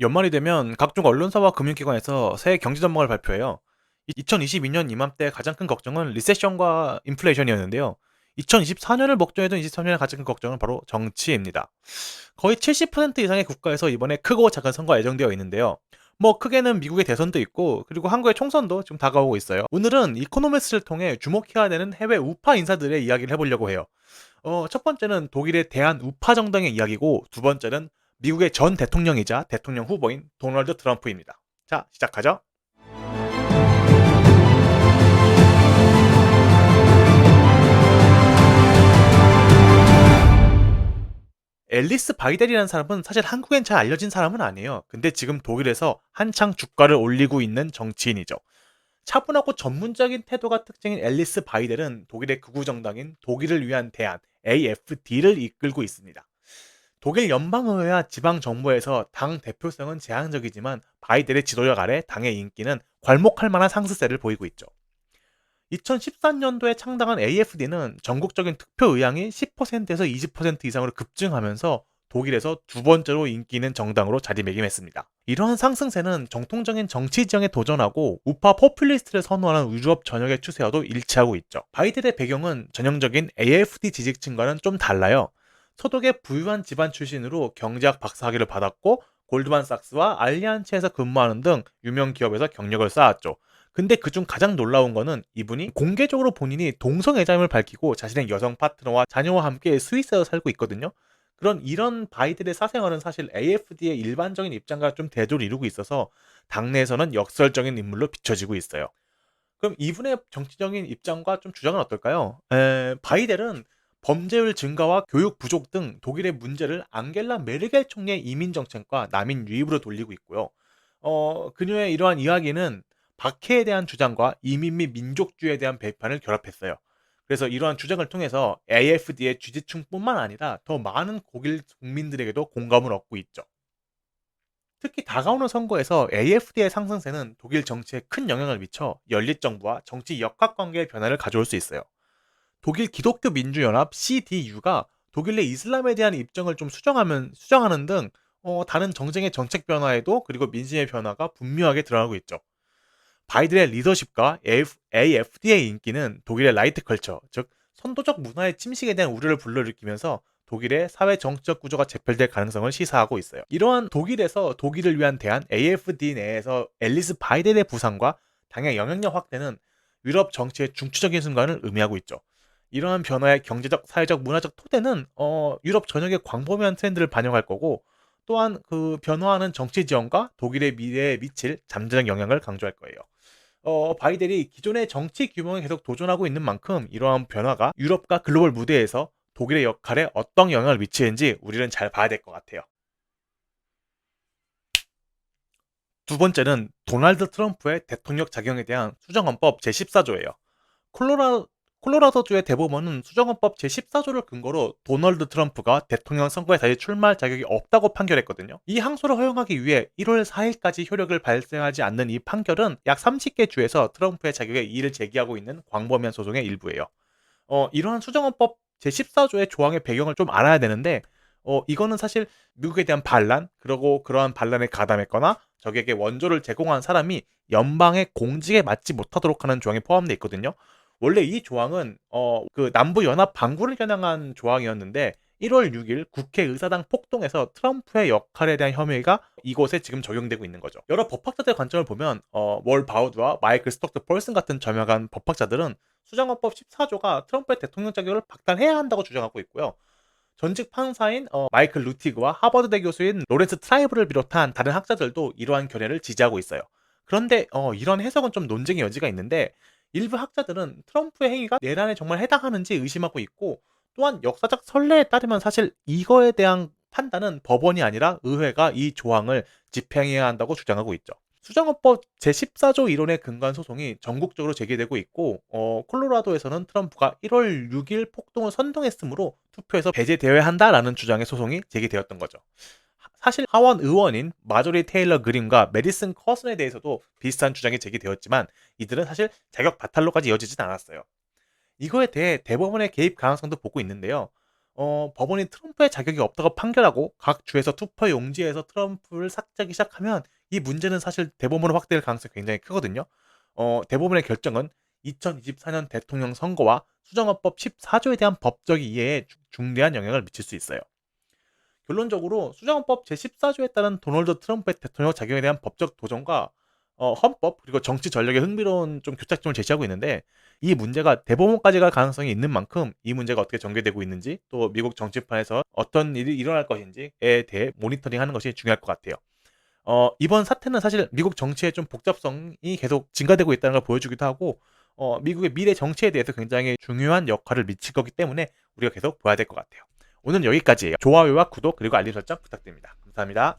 연말이 되면 각종 언론사와 금융기관에서 새해 경제 전망을 발표해요. 2022년 이맘때 가장 큰 걱정은 리세션과 인플레이션이었는데요. 2024년을 목전에 둔 23년의 가장 큰 걱정은 바로 정치입니다. 거의 70% 이상의 국가에서 이번에 크고 작은 선거가 예정되어 있는데요. 뭐 크게는 미국의 대선도 있고 그리고 한국의 총선도 지금 다가오고 있어요. 오늘은 이코노미스를 통해 주목해야 되는 해외 우파 인사들의 이야기를 해보려고 해요. 어, 첫 번째는 독일의 대한 우파 정당의 이야기고 두 번째는 미국의 전 대통령이자 대통령 후보인 도널드 트럼프입니다. 자, 시작하죠. 앨리스 바이델이라는 사람은 사실 한국엔 잘 알려진 사람은 아니에요. 근데 지금 독일에서 한창 주가를 올리고 있는 정치인이죠. 차분하고 전문적인 태도가 특징인 앨리스 바이델은 독일의 극우 정당인 독일을 위한 대안 AFD를 이끌고 있습니다. 독일 연방의회와 지방 정부에서 당 대표성은 제한적이지만 바이델의 지도력 아래 당의 인기는 괄목할 만한 상승세를 보이고 있죠. 2013년도에 창당한 AFD는 전국적인 투표 의향이 10%에서 20% 이상으로 급증하면서 독일에서 두 번째로 인기 있는 정당으로 자리매김했습니다. 이러한 상승세는 정통적인 정치 지형에 도전하고 우파 포퓰리스트를 선호하는 유럽 전역의 추세와도 일치하고 있죠. 바이델의 배경은 전형적인 AFD 지지층과는 좀 달라요. 서독의 부유한 집안 출신으로 경제학 박사학위를 받았고 골드만삭스와 알리안츠에서 근무하는 등 유명 기업에서 경력을 쌓았죠. 근데 그중 가장 놀라운 거는 이분이 공개적으로 본인이 동성애자임을 밝히고 자신의 여성 파트너와 자녀와 함께 스위스에서 살고 있거든요. 그런 이런 바이들의 사생활은 사실 AFD의 일반적인 입장과 좀 대조를 이루고 있어서 당내에서는 역설적인 인물로 비춰지고 있어요. 그럼 이분의 정치적인 입장과 좀 주장은 어떨까요? 에, 바이델은 범죄율 증가와 교육 부족 등 독일의 문제를 앙겔라 메르겔 총리의 이민 정책과 난민 유입으로 돌리고 있고요. 어, 그녀의 이러한 이야기는 박해에 대한 주장과 이민 및 민족주의에 대한 비판을 결합했어요. 그래서 이러한 주장을 통해서 AFD의 지지층뿐만 아니라 더 많은 독일 국민들에게도 공감을 얻고 있죠. 특히 다가오는 선거에서 AFD의 상승세는 독일 정치에 큰 영향을 미쳐 연립 정부와 정치 역학 관계의 변화를 가져올 수 있어요. 독일 기독교 민주연합 CDU가 독일 내 이슬람에 대한 입장을 좀 수정하면 수정하는 등 어, 다른 정쟁의 정책 변화에도 그리고 민심의 변화가 분명하게 드러나고 있죠. 바이든의 리더십과 AFD의 인기는 독일의 라이트 컬처, 즉 선도적 문화의 침식에 대한 우려를 불러일으키면서 독일의 사회 정치적 구조가 재편될 가능성을 시사하고 있어요. 이러한 독일에서 독일을 위한 대안 AFD 내에서 앨리스 바이든의 부상과 당의 영향력 확대는 유럽 정치의 중추적인 순간을 의미하고 있죠. 이러한 변화의 경제적, 사회적, 문화적 토대는 어, 유럽 전역의 광범위한 트렌드를 반영할 거고 또한 그 변화하는 정치 지형과 독일의 미래에 미칠 잠재적 영향을 강조할 거예요. 어, 바이델이 기존의 정치 규모에 계속 도전하고 있는 만큼 이러한 변화가 유럽과 글로벌 무대에서 독일의 역할에 어떤 영향을 미치는지 우리는 잘 봐야 될 것 같아요. 두 번째는 도널드 트럼프의 대통령 자격에 대한 수정헌법 제14조예요. 콜로라, 콜로라도주의 대법원은 수정헌법 제14조를 근거로 도널드 트럼프가 대통령 선거에 다시 출마할 자격이 없다고 판결했거든요. 이 항소를 허용하기 위해 1월 4일까지 효력을 발생하지 않는 이 판결은 약 30개 주에서 트럼프의 자격에 이의를 제기하고 있는 광범위한 소송의 일부예요. 어, 이러한 수정헌법 제14조의 조항의 배경을 좀 알아야 되는데 어, 이거는 사실 미국에 대한 반란, 그리고 그러한 반란에 가담했거나 적에게 원조를 제공한 사람이 연방의 공직에 맞지 못하도록 하는 조항이 포함되어 있거든요. 원래 이 조항은 어 그 남부 연합 방구를 겨냥한 조항이었는데 1월 6일 국회 의사당 폭동에서 트럼프의 역할에 대한 혐의가 이곳에 지금 적용되고 있는 거죠. 여러 법학자들의 관점을 보면 어, 월 바우드와 마이클 스톡트 펄슨 같은 저명한 법학자들은 수정헌법 14조가 트럼프의 대통령 자격을 박탈해야 한다고 주장하고 있고요. 전직 판사인 어, 마이클 루티그와 하버드대 교수인 로렌스 트라이브를 비롯한 다른 학자들도 이러한 견해를 지지하고 있어요. 그런데 어, 이런 해석은 좀 논쟁의 여지가 있는데 일부 학자들은 트럼프의 행위가 내란에 정말 해당하는지 의심하고 있고 또한 역사적 선례에 따르면 사실 이거에 대한 판단은 법원이 아니라 의회가 이 조항을 집행해야 한다고 주장하고 있죠. 수정헌법 제14조 이론에 근거한 소송이 전국적으로 제기되고 있고 어, 콜로라도에서는 트럼프가 1월 6일 폭동을 선동했으므로 투표에서 배제되어야 한다라는 주장의 소송이 제기되었던 거죠. 사실 하원 의원인 마조리 테일러 그린과 메디슨 커슨에 대해서도 비슷한 주장이 제기되었지만 이들은 사실 자격 바탈로까지 이어지진 않았어요. 이거에 대해 대법원의 개입 가능성도 보고 있는데요. 어, 법원이 트럼프의 자격이 없다고 판결하고 각 주에서 투표 용지에서 트럼프를 삭제하기 시작하면 이 문제는 사실 대법원으로 확대될 가능성이 굉장히 크거든요. 어, 대법원의 결정은 2024년 대통령 선거와 수정헌법 14조에 대한 법적 이해에 주- 중대한 영향을 미칠 수 있어요. 결론적으로 수정헌법 제14조에 따른 도널드 트럼프의 대통령 자격에 대한 법적 도전과 어, 헌법 그리고 정치 전략의 흥미로운 좀 교착점을 제시하고 있는데 이 문제가 대법원까지 갈 가능성이 있는 만큼 이 문제가 어떻게 전개되고 있는지 또 미국 정치판에서 어떤 일이 일어날 것인지에 대해 모니터링하는 것이 중요할 것 같아요. 어, 이번 사태는 사실 미국 정치의 좀 복잡성이 계속 증가되고 있다는 걸 보여주기도 하고 어, 미국의 미래 정치에 대해서 굉장히 중요한 역할을 미칠 거기 때문에 우리가 계속 봐야 될 것 같아요. 오늘 여기까지예요. 좋아요와 구독 그리고 알림 설정 부탁드립니다. 감사합니다.